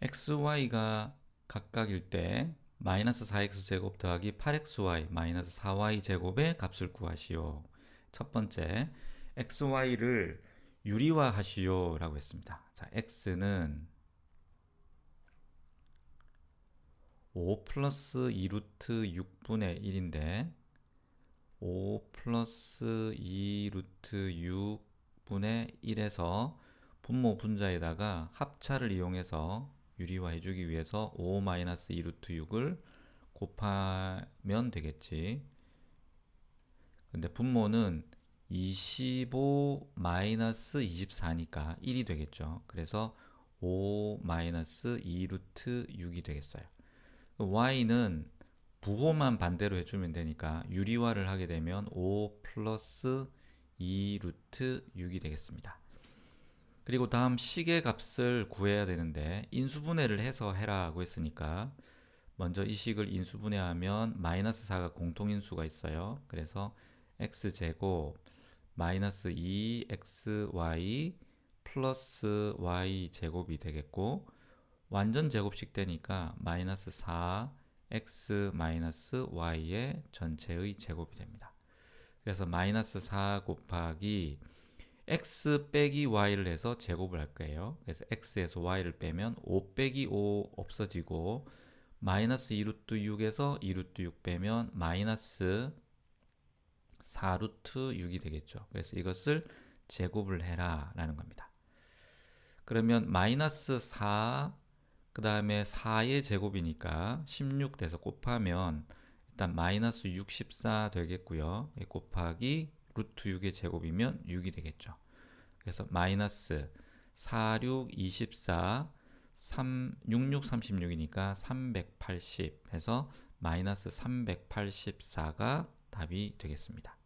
x, y가 각각일 때 마이너스 4x 제곱 더하기 8xy 마이너스 4y 제곱의 값을 구하시오. 첫 번째, x, y를 유리화 하시오 라고 했습니다. 자, x는 5 플러스 2루트 6분의 1인데 5 플러스 2루트 6분의 1에서 분모 분자에다가 합차를 이용해서 유리화해 주기 위해서 5 마이너스 2루트 6을 곱하면 되겠지. 근데 분모는 25 마이너스 24니까 1이 되겠죠. 그래서 5 마이너스 2루트 6이 되겠어요. y는 부호만 반대로 해주면 되니까 유리화를 하게 되면 5 플러스 2 루트 6이 되겠습니다. 그리고 다음 식의 값을 구해야 되는데 인수분해를 해서 해라고 했으니까 먼저 이 식을 인수분해하면 마이너스 4가 공통인수가 있어요. 그래서 x제곱 마이너스 2xy 플러스 y 제곱이 되겠고 완전 제곱식 되니까 마이너스 4 x 마이너스 y의 전체의 제곱이 됩니다. 그래서 마이너스 4 곱하기 x 빼기 y를 해서 제곱을 할 거예요. 그래서 x에서 y를 빼면 5 빼기 5 없어지고 마이너스 2루트 6에서 2루트 6 빼면 마이너스 4루트 6이 되겠죠. 그래서 이것을 제곱을 해라 라는 겁니다. 그러면 마이너스 4, 그 다음에 4의 제곱이니까 16 돼서 곱하면 일단 마이너스 64 되겠고요. 곱하기 루트 6의 제곱이면 6이 되겠죠. 그래서 마이너스 4, 6, 24, 3, 6, 6, 36이니까 380 해서 마이너스 384가 답이 되겠습니다.